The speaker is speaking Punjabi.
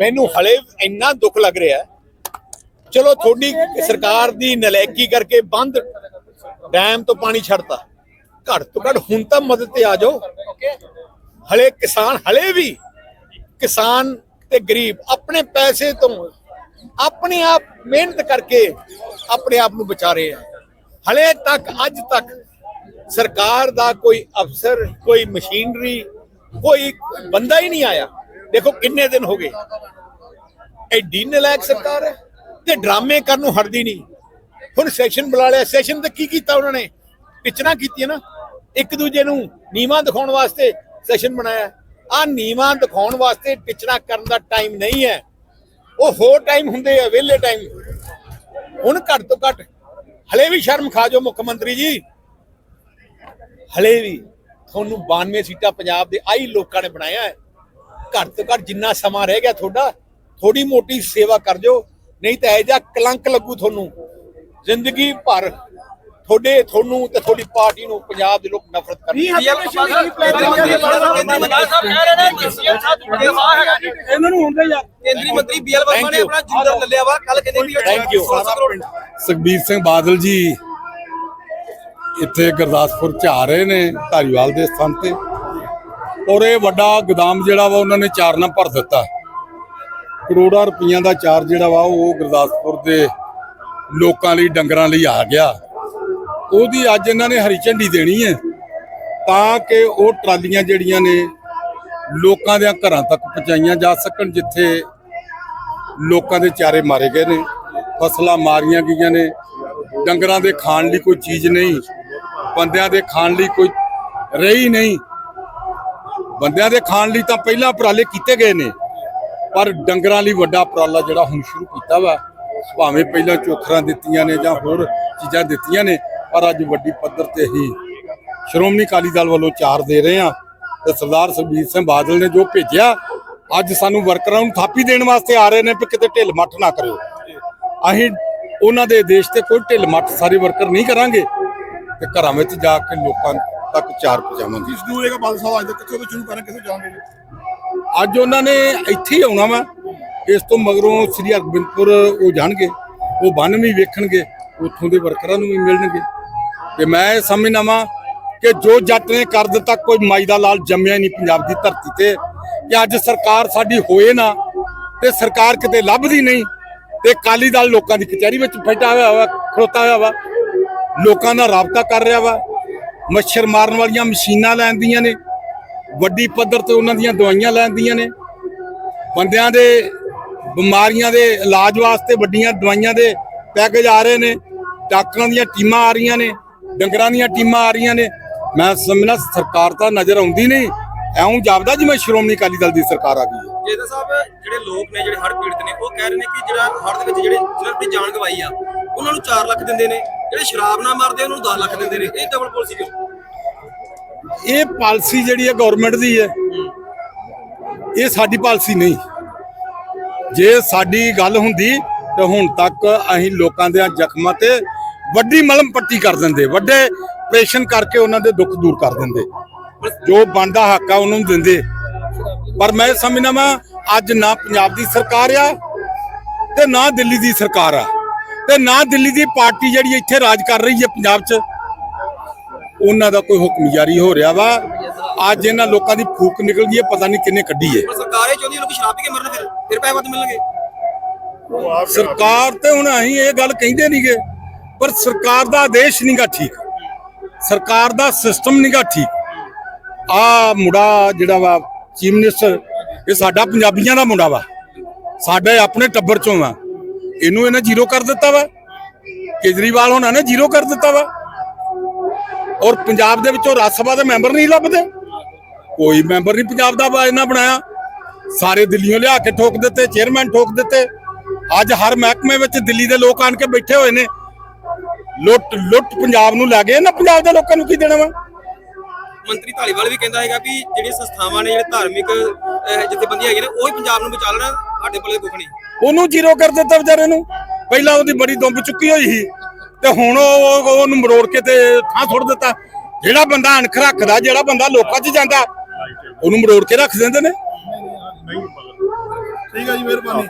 ਮੈਨੂੰ ਹਲੇ ਇੰਨਾ ਦੁੱਖ ਲੱਗ ਰਿਹਾ ਚਲੋ, ਤੁਹਾਡੀ ਸਰਕਾਰ ਦੀ ਨਲਾਇਕੀ ਕਰਕੇ ਬੰਦ ਡੈਮ ਤੋਂ ਪਾਣੀ ਛੱਡਤਾ। ਘੱਟ ਤੋਂ ਘੱਟ ਹੁਣ ਤਾਂ ਮਦਦ ਤੇ ਆ ਜਾਓ। ਹਲੇ ਕਿਸਾਨ, ਹਲੇ ਵੀ ਕਿਸਾਨ ਤੇ ਗਰੀਬ ਆਪਣੇ ਪੈਸੇ ਤੋਂ ਆਪਣੇ ਆਪ ਮਿਹਨਤ ਕਰਕੇ ਆਪਣੇ ਆਪ ਨੂੰ ਬਚਾ ਰਹੇ ਆ। ਹਲੇ ਤੱਕ, ਅੱਜ ਤੱਕ ਸਰਕਾਰ ਦਾ ਕੋਈ ਅਫਸਰ, ਕੋਈ ਮਸ਼ੀਨਰੀ, ਕੋਈ ਬੰਦਾ ਹੀ ਨਹੀਂ ਆਇਆ। ਦੇਖੋ ਕਿੰਨੇ ਦਿਨ ਹੋ ਗਏ। ਐਡੀ ਨਲਾਇਕ ਸਰਕਾਰ ਹੈ ਤੇ ਡਰਾਮੇ ਕਰਨ ਨੂੰ ਹਟਦੀ ਨਹੀਂ। ਹੁਣ ਸੈਸ਼ਨ ਬੁਲਾ ਲਿਆ, ਸੈਸ਼ਨ ਤੇ ਕੀ ਕੀਤਾ ਉਹਨਾਂ ਨੇ? ਪਿਚਣਾ ਕੀਤੀ ਨਾ। ਇੱਕ ਦੂਜੇ ਨੂੰ ਨੀਵਾਂ ਦਿਖਾਉਣ ਵਾਸਤੇ ਸੈਸ਼ਨ ਬਣਾਇਆ। ਆ ਨੀਵਾਂ ਦਿਖਾਉਣ ਵਾਸਤੇ ਪਿਚਣਾ ਕਰਨ ਦਾ ਟਾਈਮ ਨਹੀਂ ਹੈ। ਉਹ ਹੋਰ ਟਾਈਮ ਹੁੰਦੇ ਆ, ਵਿਹਲੇ ਟਾਈਮ। ਹੁਣ ਘੱਟ ਤੋਂ ਘੱਟ ਹਲੇ ਵੀ ਸ਼ਰਮ ਖਾ ਜੋ ਮੁੱਖ ਮੰਤਰੀ ਜੀ। ਹਲੇ ਵੀ ਤੁਹਾਨੂੰ 92 ਸੀਟਾਂ ਪੰਜਾਬ ਦੇ ਆਈ ਲੋਕਾਂ ਨੇ ਬਣਾਇਆ ਹੈ। ਘੱਟ ਤੋਂ ਘੱਟ ਜਿੰਨਾ ਸਮਾਂ ਰਹਿ ਗਿਆ ਤੁਹਾਡਾ ਥੋੜੀ ਮੋਟੀ ਸੇਵਾ ਕਰ ਜੋ ਨਹੀਂ ਤਾਂ ਇਹ ਜਾ ਕਲੰਕ ਲੱਗੂ ਤੁਹਾਨੂੰ। ਜ਼ਿੰਦਗੀ ਭਰ ਤੁਹਾਡੇ ਤੁਹਾਨੂੰ ਤੇ ਤੁਹਾਡੀ ਪਾਰਟੀ ਨੂੰ ਪੰਜਾਬ ਦੇ ਲੋਕ ਨਫ਼ਰਤ ਕਰਨਗੇ। ਇਹਨਾਂ ਨੂੰ ਹੁੰਦੇ ਯਾਰ ਕੇਂਦਰੀ ਮੰਤਰੀ ਬੀਐਲ ਵਰਮਾ ਨੇ Thank you. ਆਪਣਾ ਜਿੰਦਰ ਲੱਲਿਆ ਵਾ। ਕੱਲ ਕਹਿੰਦੇ ਵੀ Thank you. 16 ਕਰੋੜ ਸੁਖਬੀਰ ਸਿੰਘ ਬਾਦਲ ਜੀ ਇੱਥੇ ਗੁਰਦਾਸਪੁਰ ਚ ਆ ਰਹੇ ਨੇ ਧਾਰੀਵਾਲ ਦੇ ਸਥਾਨ ਤੇ। ਔਰ ਇਹ ਵੱਡਾ ਗੋਦਾਮ ਜਿਹੜਾ ਵਾ ਉਹਨਾਂ ਨੇ ਚਾਰ ਨਾਲ ਭਰ ਦਿੱਤਾ। ਕਰੋੜਾਂ ਰੁਪਈਆਂ ਦਾ ਚਾਰ ਜਿਹੜਾ ਵਾ ਉਹ ਗੁਰਦਾਸਪੁਰ ਦੇ ਲੋਕਾਂ ਲਈ, ਡੰਗਰਾਂ ਲਈ ਆ ਗਿਆ। ਉਹਦੀ ਅੱਜ ਇਹਨਾਂ ਨੇ ਹਰੀ ਝੰਡੀ ਦੇਣੀ ਹੈ ਤਾਂ ਕਿ ਉਹ ਟਰਾਲੀਆਂ ਜਿਹੜੀਆਂ ਨੇ ਲੋਕਾਂ ਦੇ ਘਰਾਂ ਤੱਕ ਪਹੁੰਚਾਈਆਂ ਜਾ ਸਕਣ, ਜਿੱਥੇ ਲੋਕਾਂ ਦੇ ਚਾਰੇ ਮਾਰੇ ਗਏ ਨੇ। ਫਸਲਾਂ ਮਾਰੀਆਂ ਗਈਆਂ ਨੇ। ਡੰਗਰਾਂ ਦੇ ਖਾਣ ਲਈ ਕੋਈ ਚੀਜ਼ ਨਹੀਂ, ਬੰਦਿਆਂ ਦੇ ਖਾਣ ਲਈ ਕੋਈ ਰਹੀ ਨਹੀਂ। ਬੰਦਿਆਂ ਦੇ ਖਾਣ ਲਈ ਤਾਂ ਪਹਿਲਾਂ ਉਪਰਾਲੇ ਕੀਤੇ ਗਏ ਨੇ, ਪਰ ਡੰਗਰਾਂ ਲਈ ਵੱਡਾ ਉਪਰਾਲਾ ਜਿਹੜਾ ਹੁਣ ਸ਼ੁਰੂ ਕੀਤਾ ਵਾ, ਭਾਵੇਂ ਪਹਿਲਾਂ ਚੋਖਰਾਂ ਦਿੱਤੀਆਂ ਨੇ ਜਾਂ ਹੋਰ ਚੀਜ਼ਾਂ ਦਿੱਤੀਆਂ ਨੇ, ਪਰ ਅੱਜ ਵੱਡੀ ਪੱਧਰ ਤੇ ਹੀ ਸ਼੍ਰੋਮਣੀ ਅਕਾਲੀ ਦਲ ਵੱਲੋਂ ਚਾਰ ਦੇ ਰਹੇ ਆ ਤੇ ਸਰਦਾਰ ਸੁਖਬੀਰ ਸਿੰਘ ਬਾਦਲ ਨੇ ਜੋ ਭੇਜਿਆ, ਅੱਜ ਸਾਨੂੰ ਵਰਕਰਾਂ ਨੂੰ ਥਾਪੀ ਦੇਣ ਵਾਸਤੇ ਆ ਰਹੇ ਨੇ ਕਿ ਕਿਤੇ ਢਿੱਲ ਮੱਠ ਨਾ ਕਰਿਓ। ਅਸੀਂ ਉਹਨਾਂ ਦੇ ਦੇਸ਼ ਤੇ ਕੋਈ ਢਿੱਲ ਮੱਠ, ਸਾਰੇ ਵਰਕਰ ਨਹੀਂ ਕਰਾਂਗੇ ਤੇ ਘਰਾਂ ਵਿੱਚ ਜਾ ਕੇ ਲੋਕਾਂ ਤੱਕ ਚਾਰ ਪਹੁੰਚਾਵਾਂਗੇ ਦੂਰੇ ਦਾ ਬਾਦਲ ਸਾਹਿਬ ਅੱਜ ਤੱਕ ਕਿੱਥੋਂ ਤੋਂ ਸ਼ੁਰੂ ਕਰਾਂ ਕਿੱਥੇ ਜਾਣਗੇ ਅੱਜ ਉਹਨਾਂ ਨੇ ਇੱਥੇ ਹੀ ਆਉਣਾ ਵਾ। ਇਸ ਤੋਂ ਮਗਰੋਂ ਸ੍ਰੀ ਹਰਗੋਬਿੰਦਪੁਰ ਉਹ ਜਾਣਗੇ, ਉਹ ਬੰਨ ਵੀ ਵੇਖਣਗੇ, ਉੱਥੋਂ ਦੇ ਵਰਕਰਾਂ ਨੂੰ ਵੀ ਮਿਲਣਗੇ। ਤੇ ਮੈਂ ਇਹ ਸਮਝਦਾ ਵਾਂ ਕਿ ਜੋ ਜੱਟ ਨੇ ਕਰ ਦਿੱਤਾ, ਕੋਈ ਮਾਈ ਦਾ ਲਾਲ ਜੰਮਿਆ ਨਹੀਂ ਪੰਜਾਬ ਦੀ ਧਰਤੀ ਤੇ। ਕਿ ਅੱਜ ਸਰਕਾਰ ਸਾਡੀ ਹੋਏ ਨਾ, ਤੇ ਸਰਕਾਰ ਕਿਤੇ ਲੱਭਦੀ ਨਹੀਂ, ਤੇ ਕਾਲੀ ਦਲ ਲੋਕਾਂ ਦੀ ਕਚਹਿਰੀ ਵਿੱਚ ਫੈਟਾ ਹੋਇਆ ਵਾ ਖੜੋਤਾ ਹੋਇਆ ਵਾ। ਲੋਕਾਂ ਨਾਲ ਰਾਬਤਾ ਕਰ ਰਿਹਾ ਵਾ। ਮੱਛਰ ਮਾਰਨ ਵਾਲੀਆਂ ਮਸ਼ੀਨਾਂ ਲੈਂਦੀਆਂ ਨੇ, ਵੱਡੀ ਪੱਧਰ ਤੇ ਉਹਨਾਂ ਦੀਆਂ ਦਵਾਈਆਂ ਲੈਂਦੀਆਂ ਨੇ। ਬੰਦਿਆਂ ਦੇ ਬਿਮਾਰੀਆਂ ਦੇ ਇਲਾਜ ਵਾਸਤੇ ਵੱਡੀਆਂ ਦਵਾਈਆਂ ਦੇ ਪੈਕੇਜ ਆ ਰਹੇ ਨੇ, ਡਾਕਟਰਾਂ ਦੀਆਂ ਟੀਮਾਂ ਆ ਰਹੀਆਂ ਨੇ, ਡੰਗਰਾਂ ਦੀਆਂ ਟੀਮਾਂ ਆ ਰਹੀਆਂ ਨੇ। ਮੈਂ ਸਮਝਣਾ ਸਰਕਾਰ ਤਾਂ ਨਜ਼ਰ ਆਉਂਦੀ ਨਹੀਂ, ਐਉਂ ਜਾਪਦਾ ਜਿਵੇਂ ਸ਼੍ਰੋਮਣੀ ਅਕਾਲੀ ਦਲ ਦੀ ਸਰਕਾਰ ਆ ਗਈ ਹੈ। ਜੇਦਾ ਸਾਹਿਬ, ਜਿਹੜੇ ਲੋਕ ਨੇ, ਜਿਹੜੇ ਹੜ੍ਹ ਪੀੜਤ ਨੇ, ਉਹ ਕਹਿ ਰਹੇ ਨੇ ਕਿ ਜਿਹੜਾ ਹੜ੍ਹ ਦੇ ਵਿੱਚ ਜਿਹੜੇ ਜਿਹਨਾਂ ਦੀ ਜਾਨ ਗਵਾਈ ਆ, ਉਹਨਾਂ ਨੂੰ 4 ਲੱਖ ਦਿੰਦੇ ਨੇ। ਜਿਹੜੇ ਸ਼ਰਾਬ ਨਾ ਮਾਰਦੇ, ਉਹਨਾਂ 10 ਲੱਖ ਦਿੰਦੇ ਨੇ। ਇਹ ਡਬਲ ਪਾਲਿਸੀ ਕਿਉਂ? ਇਹ ਪਾਲਿਸੀ ਜਿਹੜੀ ਹੈ ਗਵਰਨਮੈਂਟ ਦੀ ਹੈ। ਇਹ ਸਾਡੀ ਪਾਲਿਸੀ ਨਹੀਂ। ਜੇ ਸਾਡੀ ਗੱਲ ਹੁੰਦੀ, ਤੇ ਹੁਣ ਤੱਕ ਅਸੀਂ ਲੋਕਾਂ ਦੇ ਜ਼ਖਮਾਂ ਤੇ ਵੱਡੀ ਮਲਮ ਪੱਟੀ ਕਰ ਦਿੰਦੇ। ਵੱਡੇ ਆਪਰੇਸ਼ਨ ਕਰਕੇ ਉਹਨਾਂ ਦੇ ਦੁੱਖ ਦੂਰ ਕਰ ਦਿੰਦੇ। ਜੋ ਬਣਦਾ ਹੱਕ ਆ, ਉਹਨਾਂ ਨੂੰ ਦਿੰਦੇ। ਪਰ ਮੈਂ ਸਮਝਦਾ ਵਾਂ, ਅੱਜ ਨਾ ਪੰਜਾਬ ਦੀ ਸਰਕਾਰ ਆ, ਤੇ ਨਾ ਦਿੱਲੀ ਦੀ ਸਰਕਾਰ ਆ। ਤੇ ਨਾ ਦਿੱਲੀ ਦੀ ਪਾਰਟੀ ਜਿਹੜੀ ਇੱਥੇ ਰਾਜ ਕਰ ਰਹੀ ਹੈ ਪੰਜਾਬ 'ਚ ਉਹਨਾਂ ਦਾ ਕੋਈ ਹੁਕਮ ਜਾਰੀ ਹੋ ਰਿਹਾ ਵਾ। ਅੱਜ ਇਹਨਾਂ ਲੋਕਾਂ ਦੀ ਫੂਕ ਨਿਕਲ ਗਈ ਹੈ ਪਤਾ ਨਹੀਂ ਕਿੰਨੇ ਕੱਢੀ ਹੈ। ਸਰਕਾਰ ਇਹ ਚਾਹੁੰਦੀ ਹੈ ਲੋਕ ਸ਼ਰਾਬ ਪੀ ਕੇ ਮਰਨ ਫਿਰ ਫਿਰ ਪੈਸੇ ਵੱਧ ਮਿਲਣਗੇ। ਸਰਕਾਰ ਤੇ ਹੁਣ ਅਸੀਂ ਇਹ ਗੱਲ ਕਹਿੰਦੇ ਨਹੀਂਗੇ ਪਰ ਸਰਕਾਰ ਦਾ ਆਦੇਸ਼ ਨਹੀਂਗਾ ਠੀਕ। ਸਰਕਾਰ ਦਾ ਸਿਸਟਮ ਨਹੀਂਗਾ ਠੀਕ। ਆ ਮੁੰਡਾ ਜਿਹੜਾ ਵਾ ਚੀਫ ਮਿਨਿਸਟਰ ਇਹ ਸਾਡਾ ਪੰਜਾਬੀਆਂ ਦਾ ਮੁੰਡਾ ਵਾ। ਸਾਡੇ ਆਪਣੇ ਟੱਬਰ ਚੋਂ ਵਾ। ਇਹਨੂੰ ਇਹਨਾਂ ਜ਼ੀਰੋ ਕਰ ਦਿੱਤਾ ਵਾ। ਕੇਜਰੀਵਾਲ ਹੋਣਾ ਨੇ ਜ਼ੀਰੋ ਕਰ ਦਿੱਤਾ ਵਾ। ਔਰ ਪੰਜਾਬ ਦੇ ਵਿੱਚੋਂ ਰਾਜ ਸਭਾ ਦੇ ਮੈਂਬਰ ਨਹੀਂ ਲੱਭਦੇ। ਕੋਈ ਮੈਂਬਰ ਨਹੀਂ ਪੰਜਾਬ ਦਾ ਇਹਨਾਂ ਬਣਾਇਆ। ਸਾਰੇ ਦਿੱਲੀੋਂ ਲਿਆ ਕੇ ਠੋਕ ਦਿੱਤੇ ਚੇਅਰਮੈਨ ਠੋਕ ਦਿੱਤੇ। ਅੱਜ ਹਰ ਮਹਿਕਮੇ ਵਿੱਚ ਦਿੱਲੀ ਦੇ ਲੋਕ ਆਣ ਕੇ ਬੈਠੇ ਹੋਏ ਨੇ। ਲੁੱਟ ਲੁੱਟ ਪੰਜਾਬ ਨੂੰ ਲੈ ਗਏ। ਨਾ ਪੰਜਾਬ ਦੇ ਲੋਕਾਂ ਨੂੰ ਕੀ ਦੇਣਾ ਵਾ? ਮੰਤਰੀ ਧਾਲੀਵਾਲ ਵੀ ਕਹਿੰਦਾ ਹੈਗਾ ਕਿ ਜਿਹੜੀਆਂ ਸੰਸਥਾਵਾਂ ਨੇ, ਜਿਹੜੇ ਧਾਰਮਿਕ ਜਥੇਬੰਦੀਆਂ ਹੈਗੀਆਂ ਨੇ, ਉਹ ਹੀ ਪੰਜਾਬ ਨੂੰ ਬਚਾ ਲੈਣਾ। ਸਾਡੇ ਕੋਲੇ ਕੁਝ ਨਹੀਂ। ਉਹਨੂੰ ਜ਼ੀਰੋ ਕਰ ਦਿੱਤਾ ਵਿਚਾਰੇ ਨੂੰ। ਪਹਿਲਾਂ ਉਹਦੀ ਬੜੀ ਦੁੰਬ ਚੁੱਕੀ ਹੋਈ ਸੀ ਤੇ ਹੁਣ ਉਹ ਉਹਨੂੰ ਮਰੋੜ ਕੇ ਤੇ ਥਾਂ ਸੁੱਟ ਦਿੱਤਾ। ਜਿਹੜਾ ਬੰਦਾ ਅਣਖ ਰੱਖਦਾ, ਜਿਹੜਾ ਬੰਦਾ ਲੋਕਾਂ 'ਚ ਜਾਂਦਾ, ਉਹਨੂੰ ਮਰੋੜ ਕੇ ਰੱਖ ਦਿੰਦੇ ਨੇ। ਠੀਕ ਹੈ ਜੀ, ਮਿਹਰਬਾਨੀ।